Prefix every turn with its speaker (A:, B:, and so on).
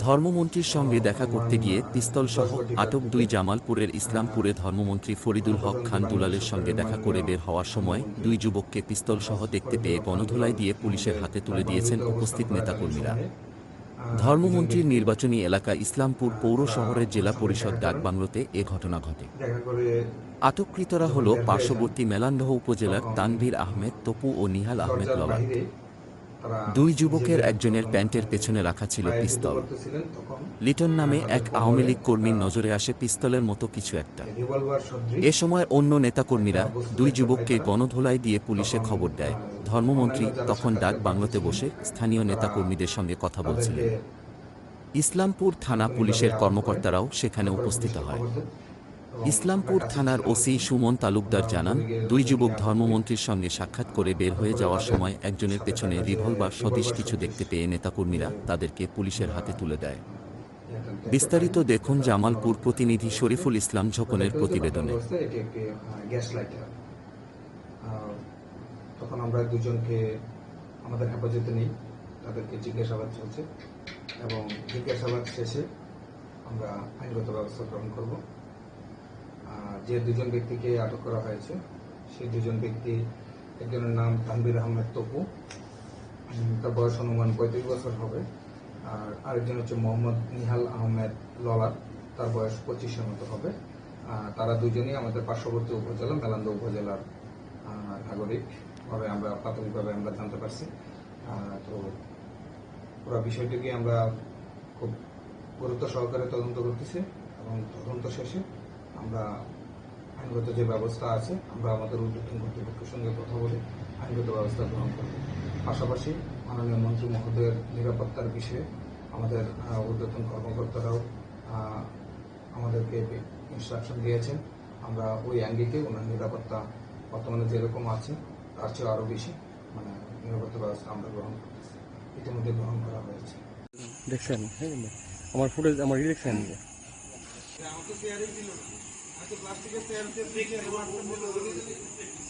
A: ধর্মমন্ত্রীর সঙ্গে দেখা করতে গিয়ে পিস্তলসহ আটক দুই জামালপুরের ইসলামপুরে ধর্মমন্ত্রী ফরিদুল হক খান দুলালের সঙ্গে দেখা করে বের হওয়ার সময় দুই যুবককে পিস্তলসহ দেখতে পেয়ে গণধোলাই দিয়ে পুলিশের হাতে তুলে দিয়েছেন উপস্থিত নেতাকর্মীরা। ধর্মমন্ত্রীর নির্বাচনী এলাকা ইসলামপুর পৌর শহরের জেলা পরিষদ ডাকবাংলোতে এ ঘটনা ঘটে। আটককৃতরা হল পার্শ্ববর্তী মেলান্দহ উপজেলার তানভীর আহমেদ, তপু ও নিহাল আহমেদ
B: দরজার
A: ললা
B: বাইরে তারা
A: দুই যুবকের একজনের প্যান্টের পেছনে রাখা ছিল পিস্তল। লিটন নামে এক আওয়ামী লীগ কর্মীর নজরে আসে পিস্তলের মতো কিছু একটা। এ সময় অন্য নেতাকর্মীরা দুই যুবককে গণধোলাই দিয়ে পুলিশে খবর দেয়। ধর্মমন্ত্রী তখন ডাক বাংলোতে বসে স্থানীয় নেতাকর্মীদের সঙ্গে কথা বলছিলেন। ইসলামপুর থানা পুলিশের কর্মকর্তারাও সেখানে উপস্থিত হয়। ইসলামপুর থানার ওসি সুমন তালুকদার জানান, দুই যুবক ধর্মমন্ত্রীর সঙ্গে সাক্ষাৎ করে বের হয়ে যাওয়ার সময় একজনের পেছনে রিভলভার সদৃশ কিছু দেখতে পেয়ে নেতাকর্মীরা তাদেরকে পুলিশের হাতে তুলে দেয়। বিস্তারিত দেখুন জামালপুর প্রতিনিধি শরীফুল ইসলাম ঝোকনের প্রতিবেদনে।
B: তখন আমরা দুজনকে আমাদের হেফাজতে নেই, তাদেরকে জিজ্ঞাসাবাদ চলছে এবং জিজ্ঞাসাবাদ শেষে আমরা আইনগত ব্যবস্থা গ্রহণ করব। যে দুজন ব্যক্তিকে আটক করা হয়েছে, সেই দুজন ব্যক্তি একজনের নাম তানবির আহমেদ তপু। তার বয়স অনুমান পঁয়ত্রিশ বছর হবে। আর আরেকজন হচ্ছে মোহাম্মদ নিহাল আহমেদ ললার, তার বয়স পঁচিশের মতো হবে। তারা দুজনেই আমাদের পার্শ্ববর্তী উপজেলা, মেলান্দ উপজেলার নাগরিক। ভাবে আমরা প্রাথমিকভাবে আমরা জানতে পারছি। তো পুরো বিষয়টিকে আমরা খুব গুরুত্ব সহকারে তদন্ত করতেছি এবং তদন্ত শেষে আমরা আইনগত যে ব্যবস্থা আছে আমরা আমাদের ঊর্ধ্বতন কর্তৃপক্ষের সঙ্গে কথা বলে আইনগত ব্যবস্থা গ্রহণ করব। পাশাপাশি মাননীয় মন্ত্রী মহোদয়ের নিরাপত্তার বিষয়ে আমাদের আহ, কর্মকর্তারাও আমাদেরকে ইনস্ট্রাকশন দিয়েছেন। আমরা ওই অ্যাঙ্গিকে ওনার নিরাপত্তা বর্তমানে যেরকম আছে তার চেয়ে আরও বেশি মানে নিরাপত্তা ব্যবস্থা আমরা গ্রহণ করতেছি। ইতিমধ্যে গ্রহণ করা হয়েছে।
C: দেখছেন হ্যাঁ, আমার ফুটেজ আমার ই দেখছেন
D: Kita